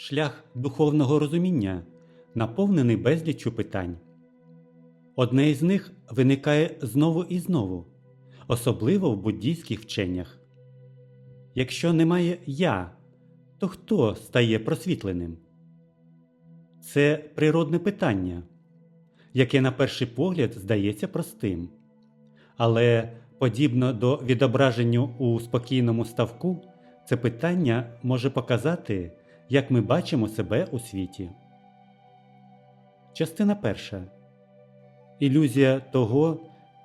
шлях духовного розуміння, наповнений безліччю питань. Одне із них виникає знову і знову, особливо в буддійських вченнях. Якщо немає я, то хто стає просвітленим? Це природне питання, яке на перший погляд здається простим, але подібно до відображенню у спокійному ставку, це питання може показати, як ми бачимо себе у світі. Частина перша. Ілюзія того,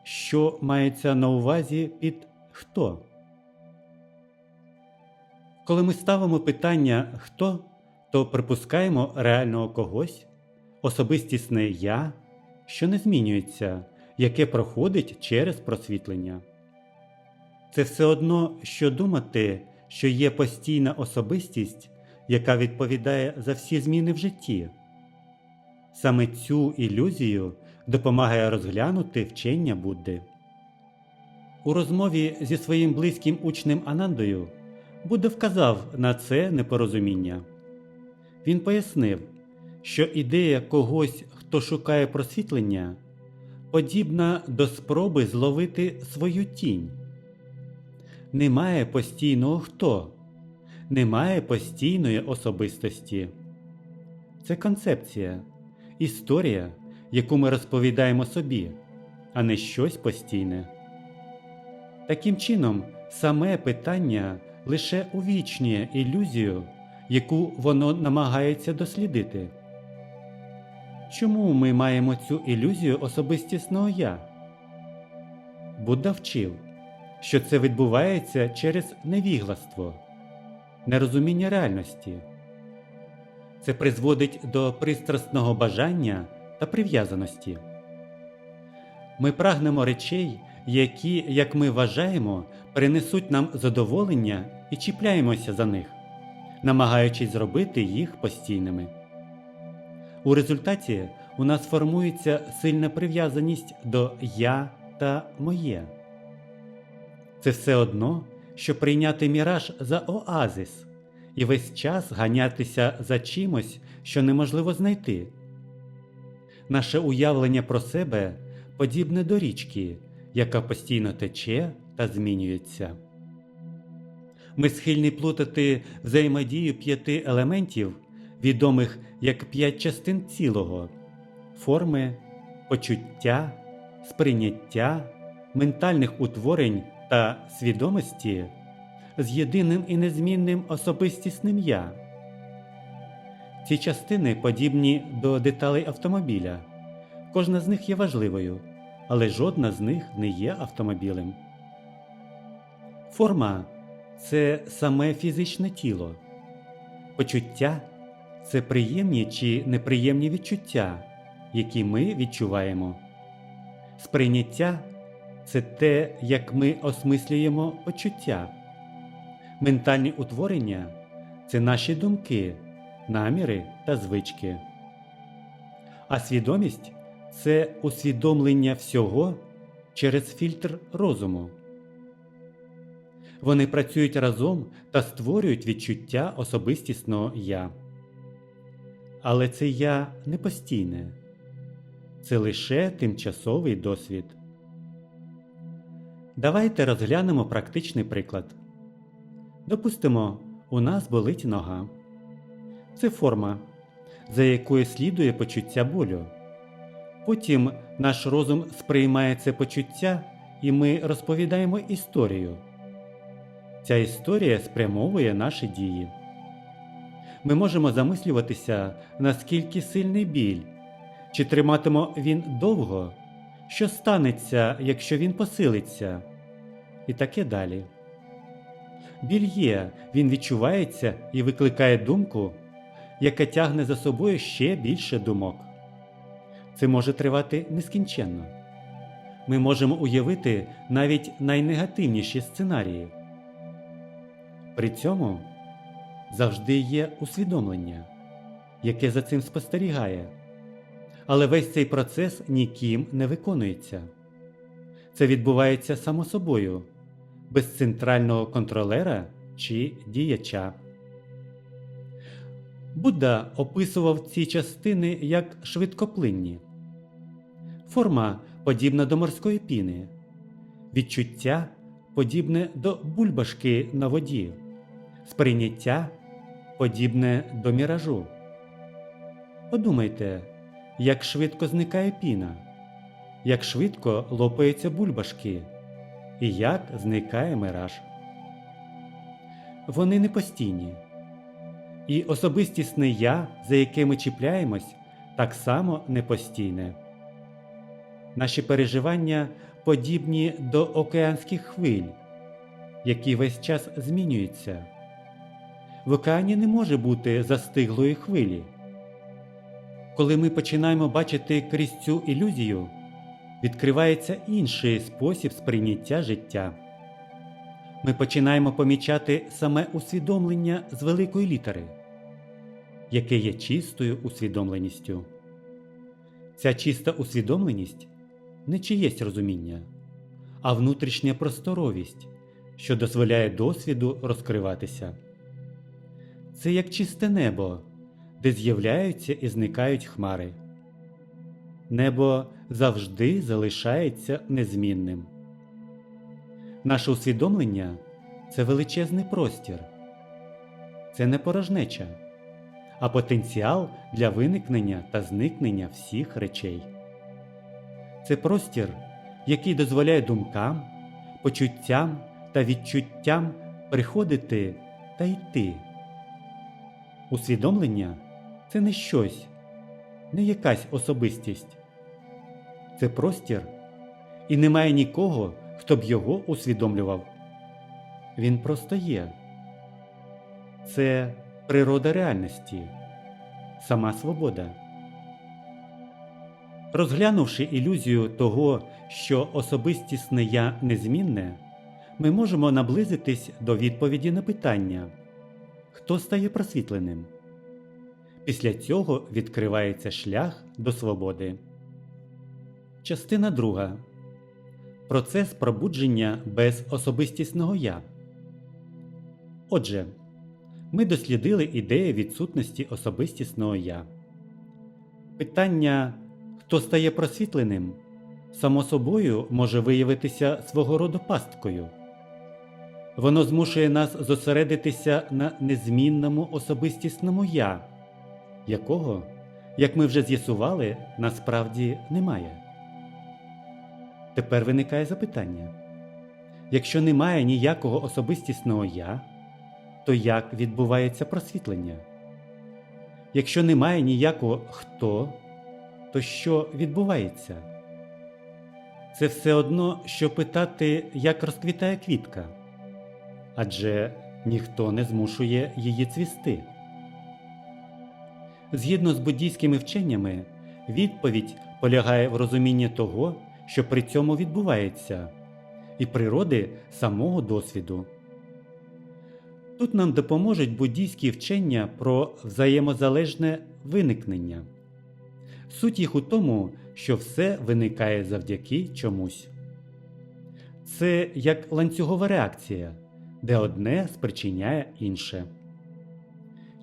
що мається на увазі під хто. Коли ми ставимо питання хто, то припускаємо реального когось, особистісне я, що не змінюється, яке проходить через просвітлення. Це все одно, що думати, що є постійна особистість, яка відповідає за всі зміни в житті. Саме цю ілюзію допомагає розглянути вчення Будди. У розмові зі своїм близьким учнем Анандою Будда вказав на це непорозуміння. Він пояснив, що ідея когось, хто шукає просвітлення, подібна до спроби зловити свою тінь. Немає постійного хто, немає постійної особистості. Це концепція, історія, яку ми розповідаємо собі, а не щось постійне. Таким чином, саме питання лише увічнює ілюзію, яку воно намагається дослідити. Чому ми маємо цю ілюзію особистісного я? Будда вчив, що це відбувається через невігластво, нерозуміння реальності. Це призводить до пристрасного бажання та прив'язаності. Ми прагнемо речей, які, як ми вважаємо, принесуть нам задоволення і чіпляємося за них, намагаючись зробити їх постійними. У результаті у нас формується сильна прив'язаність до я та моє. Це все одно, що прийняти міраж за оазис і весь час ганятися за чимось, що неможливо знайти. Наше уявлення про себе подібне до річки, яка постійно тече та змінюється. Ми схильні плутати взаємодію п'яти елементів, відомих як п'ять частин цілого форми, почуття, сприйняття, ментальних утворень та свідомості з єдиним і незмінним особистісним я. Ці частини подібні до деталей автомобіля. Кожна з них є важливою, але жодна з них не є автомобілем. Форма це саме фізичне тіло. Почуття це приємні чи неприємні відчуття, які ми відчуваємо. Сприйняття це те, як ми осмислюємо почуття. Ментальні утворення це наші думки, наміри та звички. А свідомість це усвідомлення всього через фільтр розуму. Вони працюють разом та створюють відчуття особистісного я. Але це я не постійне, це лише тимчасовий досвід. Давайте розглянемо практичний приклад. Допустимо, у нас болить нога. Це форма, за якою слідує почуття болю. Потім наш розум сприймає це почуття, і ми розповідаємо історію. Ця історія спрямовує наші дії. Ми можемо замислюватися, наскільки сильний біль, чи триматиме він довго, що станеться, якщо він посилиться, і таке далі. Біль є, він відчувається і викликає думку, яка тягне за собою ще більше думок. Це може тривати нескінченно. Ми можемо уявити навіть найнегативніші сценарії. При цьому завжди є усвідомлення, яке за цим спостерігає. Але весь цей процес ніким не виконується. Це відбувається само собою, без центрального контролера чи діяча. Будда описував ці частини як швидкоплинні. Форма подібна до морської піни, відчуття подібне до бульбашки на воді, сприйняття подібне до міражу. Подумайте, як швидко зникає піна, як швидко лопаються бульбашки, і як зникає мираж. Вони не постійні. І особистісне я, за яке ми чіпляємось, так само непостійне. Наші переживання подібні до океанських хвиль, які весь час змінюються. В океані не може бути застиглої хвилі. Коли ми починаємо бачити крізь цю ілюзію, відкривається інший спосіб сприйняття життя. Ми починаємо помічати саме усвідомлення з великої літери, яке є чистою усвідомленістю. Ця чиста усвідомленість не чиєсь розуміння, а внутрішня просторовість, що дозволяє досвіду розкриватися. Це як чисте небо, де з'являються і зникають хмари. Небо завжди залишається незмінним. Наше усвідомлення це величезний простір, це не порожнеча, а потенціал для виникнення та зникнення всіх речей. Це простір, який дозволяє думкам, почуттям та відчуттям приходити та йти. Усвідомлення це не щось, не якась особистість. Це простір, і немає нікого, хто б його усвідомлював. Він просто є. Це природа реальності, сама свобода. Розглянувши ілюзію того, що особистісне я незмінне, ми можемо наблизитись до відповіді на питання хто стає просвітленим. Після цього відкривається шлях до свободи. Частина друга. Процес пробудження без особистісного я. Отже, ми дослідили ідею відсутності особистісного я. Питання, хто стає просвітленим, само собою може виявитися свого роду пасткою. Воно змушує нас зосередитися на незмінному особистісному я, якого, як ми вже з'ясували, насправді немає. Тепер виникає запитання: якщо немає ніякого особистісного я, то як відбувається просвітлення? Якщо немає ніякого хто, то що відбувається? Це все одно, що питати, як розквітає квітка, адже ніхто не змушує її цвісти. Згідно з буддійськими вченнями, відповідь полягає в розумінні того, що при цьому відбувається, і природи самого досвіду. Тут нам допоможуть буддійські вчення про взаємозалежне виникнення. Суть їх у тому, що все виникає завдяки чомусь. Це як ланцюгова реакція, де одне спричиняє інше.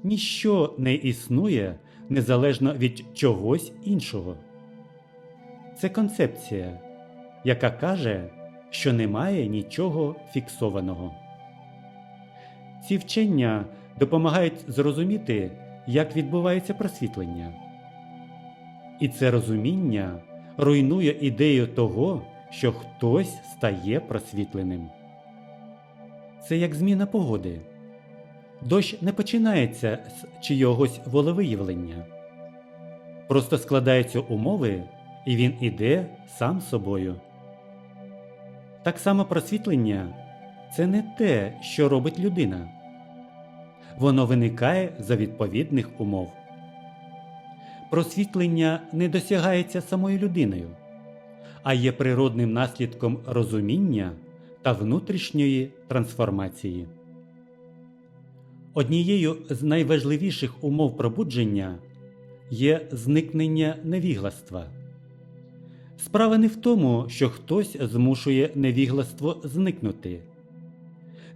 Ніщо не існує незалежно від чогось іншого. Це концепція, яка каже, що немає нічого фіксованого. Ці вчення допомагають зрозуміти, як відбувається просвітлення. І це розуміння руйнує ідею того, що хтось стає просвітленим. Це як зміна погоди. Дощ не починається з чийогось волевиявлення. Просто складаються умови, і він іде сам собою. Так само просвітлення це не те, що робить людина. Воно виникає за відповідних умов. Просвітлення не досягається самою людиною, а є природним наслідком розуміння та внутрішньої трансформації. Однією з найважливіших умов пробудження є зникнення невігластва. Справа не в тому, що хтось змушує невігластво зникнути.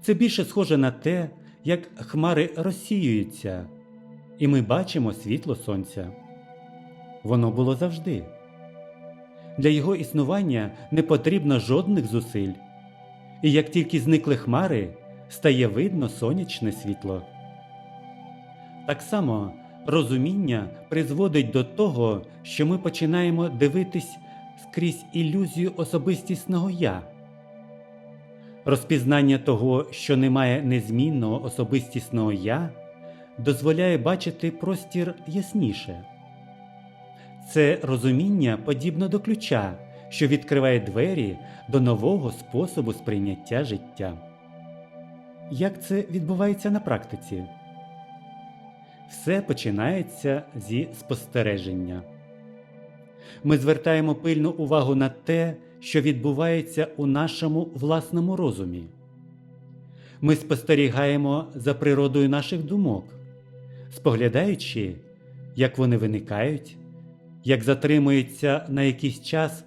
Це більше схоже на те, як хмари розсіюються, і ми бачимо світло сонця. Воно було завжди. Для його існування не потрібно жодних зусиль, і як тільки зникли хмари, стає видно сонячне світло. Так само розуміння призводить до того, що ми починаємо дивитись скрізь ілюзію особистісного я. Розпізнання того, що немає незмінного особистісного я, дозволяє бачити простір ясніше. Це розуміння подібно до ключа, що відкриває двері до нового способу сприйняття життя. Як це відбувається на практиці? Все починається зі спостереження. Ми звертаємо пильну увагу на те, що відбувається у нашому власному розумі. Ми спостерігаємо за природою наших думок, споглядаючи, як вони виникають, як затримуються на якийсь час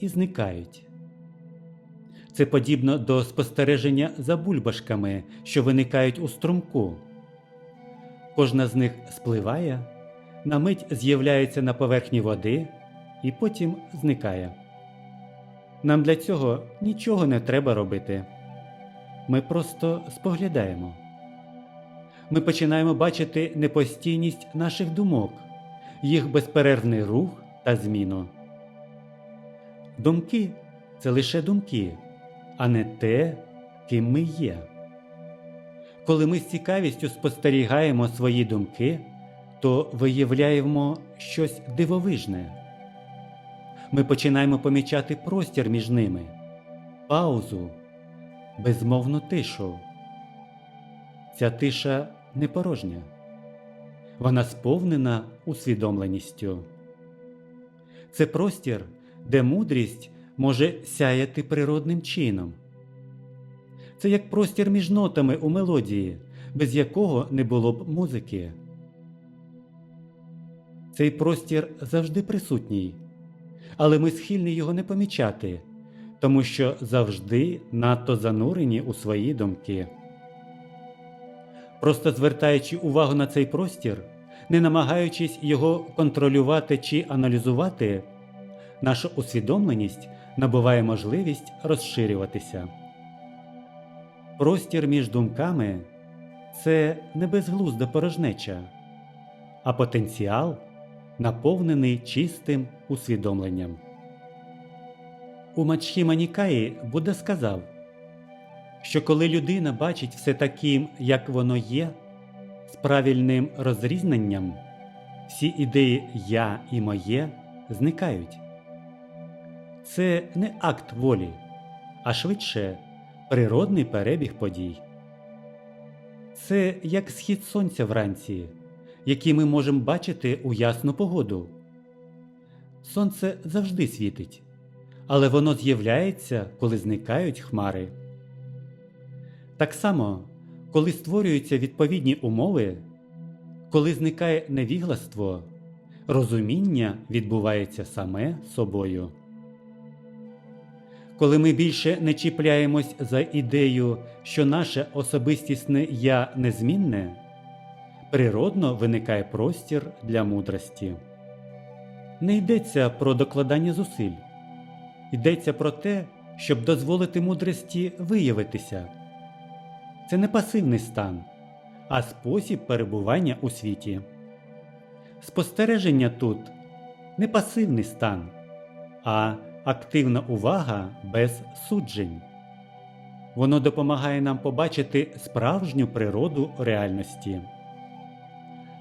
і зникають. Це подібно до спостереження за бульбашками, що виникають у струмку. Кожна з них спливає, на мить з'являється на поверхні води і потім зникає. Нам для цього нічого не треба робити. Ми просто споглядаємо. Ми починаємо бачити непостійність наших думок, їх безперервний рух та зміну. Думки це лише думки, а не те, ким ми є. Коли ми з цікавістю спостерігаємо свої думки, то виявляємо щось дивовижне. Ми починаємо помічати простір між ними, паузу, безмовну тишу. Ця тиша не порожня, вона сповнена усвідомленістю. Це простір, де мудрість може сяяти природним чином. Це як простір між нотами у мелодії, без якого не було б музики. Цей простір завжди присутній, але ми схильні його не помічати, тому що завжди надто занурені у свої думки. Просто звертаючи увагу на цей простір, не намагаючись його контролювати чи аналізувати, наша усвідомленість набуває можливість розширюватися. Простір між думками це не безглузда порожнеча, а потенціал, наповнений чистим усвідомленням. У Мачхіма Нікаї Будда сказав, що коли людина бачить все таким, як воно є, з правильним розрізненням, всі ідеї Я і моє зникають. Це не акт волі, а швидше природний перебіг подій. Це як схід сонця вранці, який ми можемо бачити у ясну погоду. Сонце завжди світить, але воно з'являється, коли зникають хмари. Так само, коли створюються відповідні умови, коли зникає невігластво, розуміння відбувається саме собою. Коли ми більше не чіпляємось за ідею, що наше особистісне я незмінне, природно виникає простір для мудрості. Не йдеться про докладання зусиль, йдеться про те, щоб дозволити мудрості виявитися. Це не пасивний стан, а спосіб перебування у світі. Спостереження тут не пасивний стан, а активна увага без суджень. Воно допомагає нам побачити справжню природу реальності.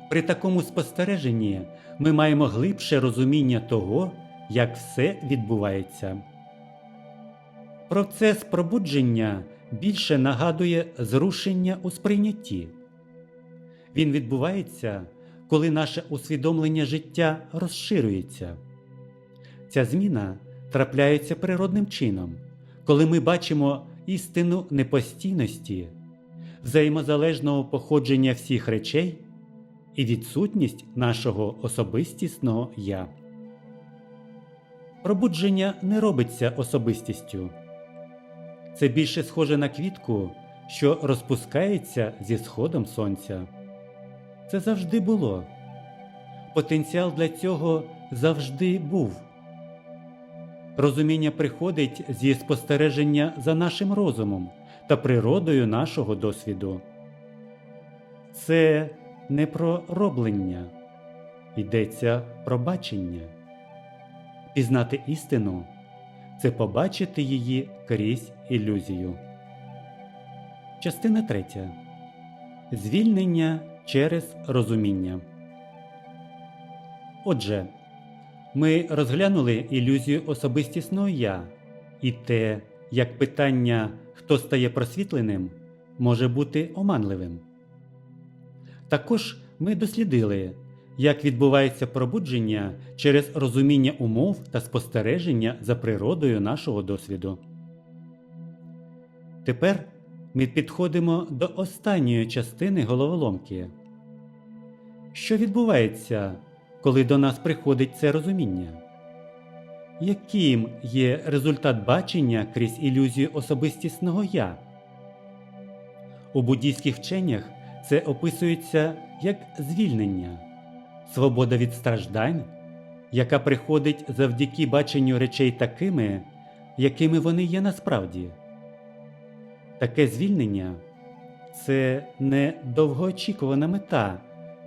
При такому спостереженні ми маємо глибше розуміння того, як все відбувається. Процес пробудження більше нагадує зрушення у сприйнятті. Він відбувається, коли наше усвідомлення життя розширюється. Ця зміна трапляється природним чином, коли ми бачимо істину непостійності, взаємозалежного походження всіх речей і відсутність нашого особистісного я. Пробудження не робиться особистістю. Це більше схоже на квітку, що розпускається зі сходом сонця. це завжди було. Потенціал для цього завжди був. Розуміння приходить зі спостереження за нашим розумом та природою нашого досвіду. Це не про роблення, йдеться про бачення. Пізнати істину це побачити її крізь ілюзію. Частина третя. Звільнення через розуміння. Отже, ми розглянули ілюзію особистісного я і те, як питання, хто стає просвітленим, може бути оманливим. Також ми дослідили, як відбувається пробудження через розуміння умов та спостереження за природою нашого досвіду. Тепер ми підходимо до останньої частини головоломки. Що відбувається, коли до нас приходить це розуміння? Яким є результат бачення крізь ілюзію особистісного я? У буддійських вченнях це описується як звільнення, свобода від страждань, яка приходить завдяки баченню речей такими, якими вони є насправді. Таке звільнення це не довгоочікувана мета,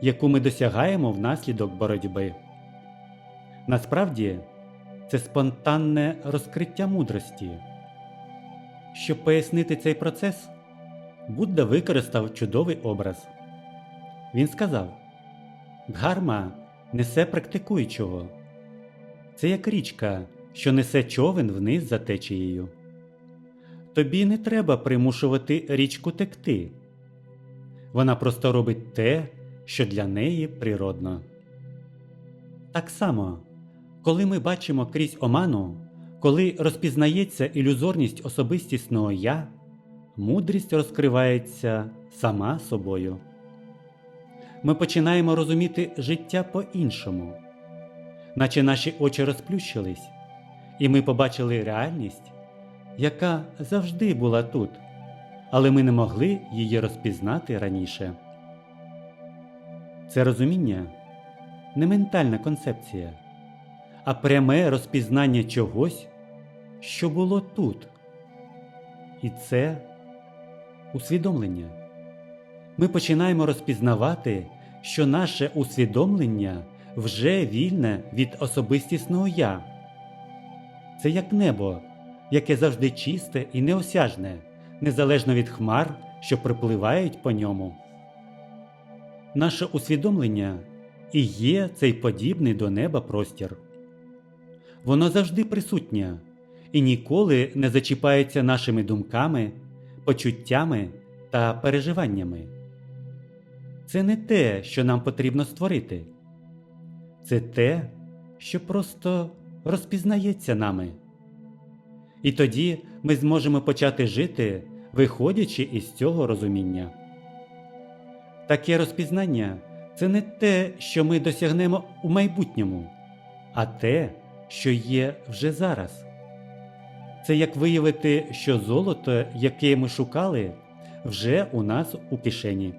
яку ми досягаємо внаслідок боротьби. Насправді, це спонтанне розкриття мудрості. Щоб пояснити цей процес, Будда використав чудовий образ. Він сказав: Дхарма несе практикуючого. Це як річка, що несе човен вниз за течією. Тобі не треба примушувати річку текти. Вона просто робить те, що для неї природно. Так само, коли ми бачимо крізь оману, коли розпізнається ілюзорність особистісного я, мудрість розкривається сама собою. Ми починаємо розуміти життя по-іншому, наче наші очі розплющились, і ми побачили реальність яка завжди була тут, але ми не могли її розпізнати раніше. Це розуміння не ментальна концепція, а пряме розпізнання чогось, що було тут. І це усвідомлення. Ми починаємо розпізнавати, що наше усвідомлення вже вільне від особистісного я. Це як небо яке завжди чисте і неосяжне, незалежно від хмар, що припливають по ньому. Наше усвідомлення і є цей подібний до неба простір. Воно завжди присутнє і ніколи не зачіпається нашими думками, почуттями та переживаннями. Це не те, що нам потрібно створити, це те, що просто розпізнається нами. І тоді ми зможемо почати жити, виходячи із цього розуміння. Таке розпізнання це не те, що ми досягнемо у майбутньому, а те, що є вже зараз. Це як виявити, що золото, яке ми шукали, вже у нас у кишені.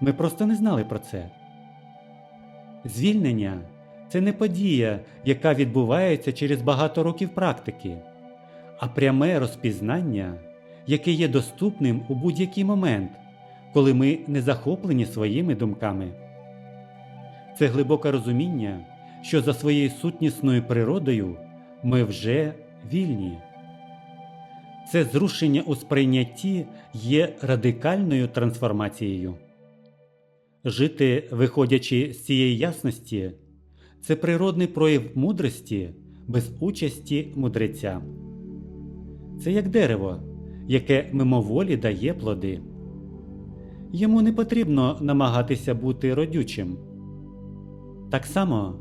Ми просто не знали про це. Звільнення це не подія, яка відбувається через багато років практики а пряме розпізнання, яке є доступним у будь-який момент, коли ми не захоплені своїми думками. Це глибоке розуміння, що за своєю сутнісною природою ми вже вільні. Це зрушення у сприйнятті є радикальною трансформацією. Жити, виходячи з цієї ясності, це природний прояв мудрості без участі мудреця. Це як дерево, яке мимоволі дає плоди. Йому не потрібно намагатися бути родючим. Так само,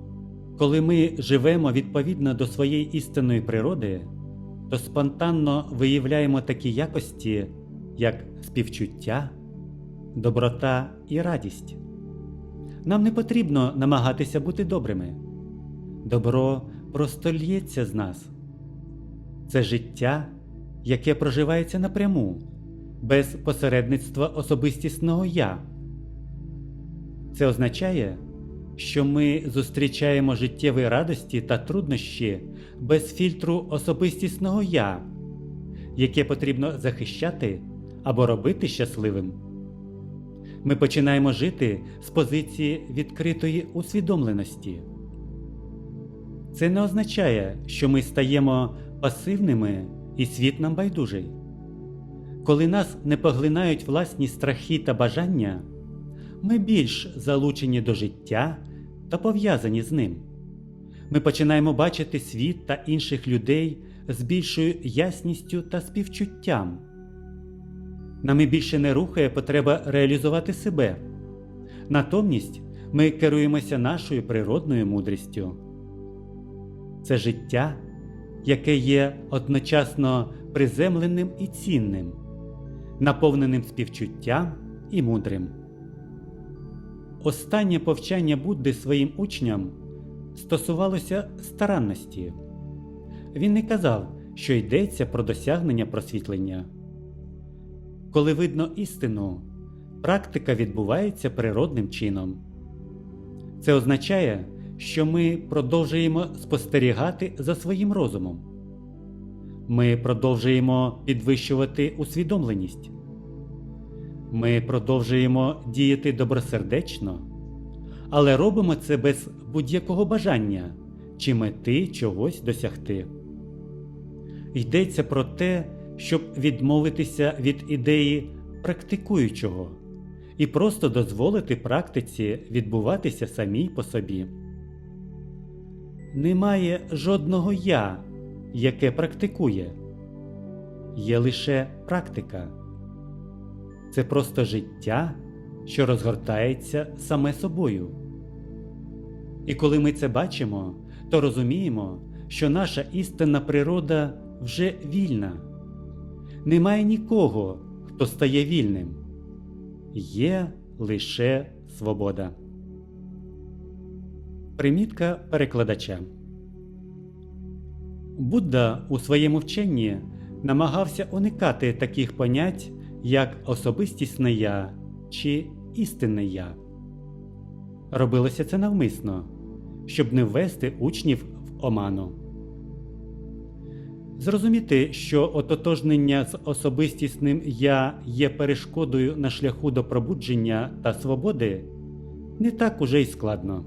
коли ми живемо відповідно до своєї істинної природи, то спонтанно виявляємо такі якості, як співчуття, доброта і радість. Нам не потрібно намагатися бути добрими. Добро просто лється з нас. Це життя яке проживається напряму, без посередництва особистісного я. Це означає, що ми зустрічаємо життєві радості та труднощі без фільтру особистісного я, яке потрібно захищати або робити щасливим. Ми починаємо жити з позиції відкритої усвідомленості. Це не означає, що ми стаємо пасивними і світ нам байдужий. Коли нас не поглинають власні страхи та бажання, ми більш залучені до життя та пов'язані з ним. Ми починаємо бачити світ та інших людей з більшою ясністю та співчуттям. Нами більше не рухає потреба реалізувати себе. Натомість ми керуємося нашою природною мудрістю. Це життя, яке є одночасно приземленим і цінним, наповненим співчуттям і мудрим. Останнє повчання Будди своїм учням стосувалося старанності. Він не казав, що йдеться про досягнення просвітлення. Коли видно істину, практика відбувається природним чином. Це означає, що ми продовжуємо спостерігати за своїм розумом. Ми продовжуємо підвищувати усвідомленість. Ми продовжуємо діяти добросердечно, але робимо це без будь-якого бажання чи мети чогось досягти. Йдеться про те, щоб відмовитися від ідеї практикуючого і просто дозволити практиці відбуватися самій по собі. Немає жодного я, яке практикує, є лише практика. Це просто життя, що розгортається саме собою. І коли ми це бачимо, то розуміємо, що наша істинна природа вже вільна. Немає нікого, хто стає вільним. Є лише свобода. Примітка перекладача Будда у своєму вченні намагався уникати таких понять, як особистісне я чи істинне я. Робилося це навмисно, щоб не ввести учнів в оману. Зрозуміти, що ототожнення з особистісним я є перешкодою на шляху до пробудження та свободи, не так уже й складно.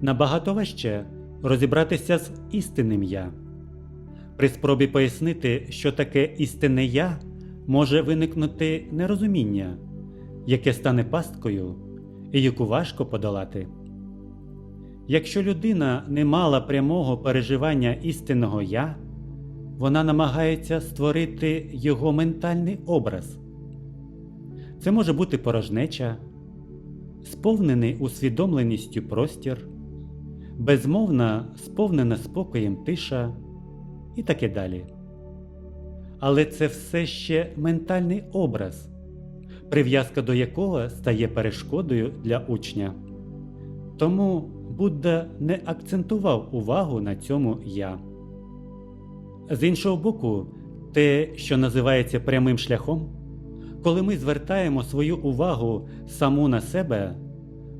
Набагато важче розібратися з істинним я. При спробі пояснити, що таке істинне я, може виникнути нерозуміння, яке стане пасткою і яку важко подолати. Якщо людина не мала прямого переживання істинного я, вона намагається створити його ментальний образ. Це може бути порожнеча, сповнений усвідомленістю простір, безмовна, сповнена спокоєм тиша і таке далі. Але це все ще ментальний образ, прив'язка до якого стає перешкодою для учня. Тому Будда не акцентував увагу на цьому я. З іншого боку, те, що називається прямим шляхом, коли ми звертаємо свою увагу саму на себе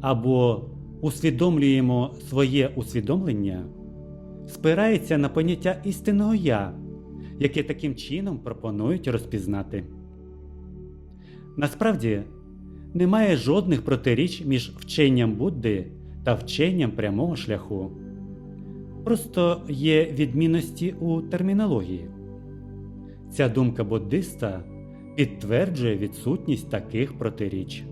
або усвідомлюємо своє усвідомлення, спирається на поняття істинного я, яке таким чином пропонують розпізнати. Насправді немає жодних протиріч між вченням Будди та вченням прямого шляху. Просто є відмінності у термінології. Ця думка буддиста підтверджує відсутність таких протиріч.